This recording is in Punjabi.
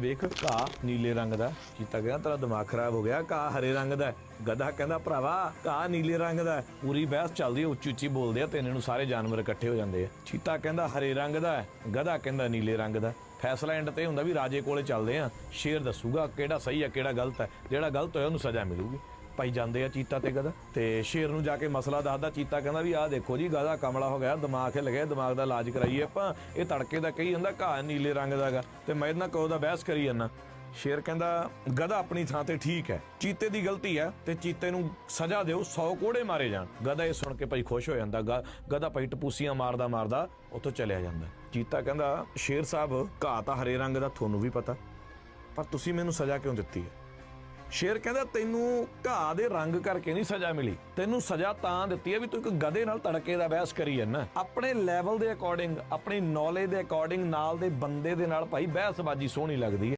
ਵੇਖ, ਘਾਹ ਨੀਲੇ ਰੰਗ ਦਾ ਚੀਤਾ ਕਹਿੰਦਾ ਤੇਰਾ ਦਿਮਾਗ ਖਰਾਬ ਹੋ ਗਿਆ, ਘਾਹ ਹਰੇ ਰੰਗ ਦਾ ਗਧਾ ਕਹਿੰਦਾ, ਭਰਾਵਾ, ਘਾਹ ਨੀਲੇ ਰੰਗ ਦਾ ਪੂਰੀ ਬਹਿਸ ਚੱਲਦੀ ਹੈ ਉੱਚੀ ਉੱਚੀ ਬੋਲਦੇ ਆ, ਤੇ ਇਹਨਾਂ ਨੂੰ ਸਾਰੇ ਜਾਨਵਰ ਇਕੱਠੇ ਹੋ ਜਾਂਦੇ ਆ। ਚੀਤਾ ਕਹਿੰਦਾ, ਹਰੇ ਰੰਗ ਦਾ ਗਧਾ ਕਹਿੰਦਾ, ਨੀਲੇ ਰੰਗ ਦਾ ਹੈ। ਫੈਸਲਾ ਐਂਡ ਤੇ ਹੁੰਦਾ ਵੀ ਰਾਜੇ ਕੋਲੇ ਚੱਲਦੇ ਆ। ਸ਼ੇਰ ਦੱਸੂਗਾ ਕਿਹੜਾ ਸਹੀ ਹੈ ਕਿਹੜਾ ਗਲਤ ਹੈ। ਜਿਹੜਾ ਗਲਤ ਹੋਇਆ, ਉਹਨੂੰ ਸਜ਼ਾ ਮਿਲੂਗੀ। ਭਾਈ ਜਾਂਦੇ ਆ ਚੀਤਾ ਤੇ ਗਧਾ ਤੇ ਸ਼ੇਰ ਨੂੰ ਜਾ ਕੇ ਮਸਲਾ ਦੱਸਦਾ, ਚੀਤਾ ਕਹਿੰਦਾ ਵੀ ਆਹ ਦੇਖੋ ਜੀ ਗਧਾ ਕਮਲਾ ਹੋ ਗਿਆ, ਦਿਮਾਗ ਹਿੱਲ ਗਿਆ, ਦਿਮਾਗ ਦਾ ਇਲਾਜ ਕਰਾਈਏ ਆਪਾਂ। ਇਹ ਤੜਕੇ ਦਾ ਕਹੀ ਜਾਂਦਾ, ਘਾਹ ਨੀਲੇ ਰੰਗ ਦਾਗਾ ਤੇ ਮੈਂ ਇਹਦੇ ਕਹੋ ਦਾ ਬਹਿਸ ਕਰੀ ਜਾਂਦਾ। ਸ਼ੇਰ ਕਹਿੰਦਾ ਗਧਾ ਆਪਣੀ ਥਾਂ ਤੇ ਠੀਕ ਹੈ। ਚੀਤੇ ਦੀ ਗਲਤੀ ਹੈ ਤੇ ਚੀਤੇ ਨੂੰ ਸਜ਼ਾ ਦਿਓ 100 ਕੋੜੇ ਮਾਰੇ ਜਾਣ। ਗਧਾ ਇਹ ਸੁਣ ਕੇ ਭਾਈ ਖੁਸ਼ ਹੋ ਜਾਂਦਾ, ਗ- ਗਧਾ ਭਾਈ ਟਪੂਸੀਆਂ ਮਾਰਦਾ ਮਾਰਦਾ ਉੱਥੋਂ ਚਲਿਆ ਜਾਂਦਾ। ਚੀਤਾ ਕਹਿੰਦਾ, ਸ਼ੇਰ ਸਾਹਿਬ, ਘਾਹ ਤਾਂ ਹਰੇ ਰੰਗ ਦਾ, ਤੁਹਾਨੂੰ ਵੀ ਪਤਾ। ਪਰ ਤੁਸੀਂ ਮੈਨੂੰ ਸਜ਼ਾ ਕਿਉਂ ਦਿੱਤੀ ਹੈ? ਸ਼ੇਰ ਕਹਿੰਦਾ, ਤੈਨੂੰ ਘਾਹ ਦੇ ਰੰਗ ਕਰਕੇ ਨਹੀਂ ਸਜ਼ਾ ਮਿਲੀ। ਤੈਨੂੰ ਸਜ਼ਾ ਤਾਂ ਦਿੱਤੀ ਹੈ ਵੀ ਤੂੰ ਇੱਕ ਗਧੇ ਨਾਲ ਤੜਕੇ ਦਾ ਬਹਿਸ ਕਰੀ ਨਾ ਆਪਣੇ ਲੈਵਲ ਦੇ ਅਕੋਰਡਿੰਗ ਆਪਣੀ ਨੌਲੇਜ ਦੇ ਅਕੋਰਡਿੰਗ ਨਾਲ ਦੇ ਬੰਦੇ ਦੇ ਨਾਲ ਭਾਈ ਬਹਿਸਬਾਜ਼ੀ ਸੋਹਣੀ ਲੱਗਦੀ ਹੈ।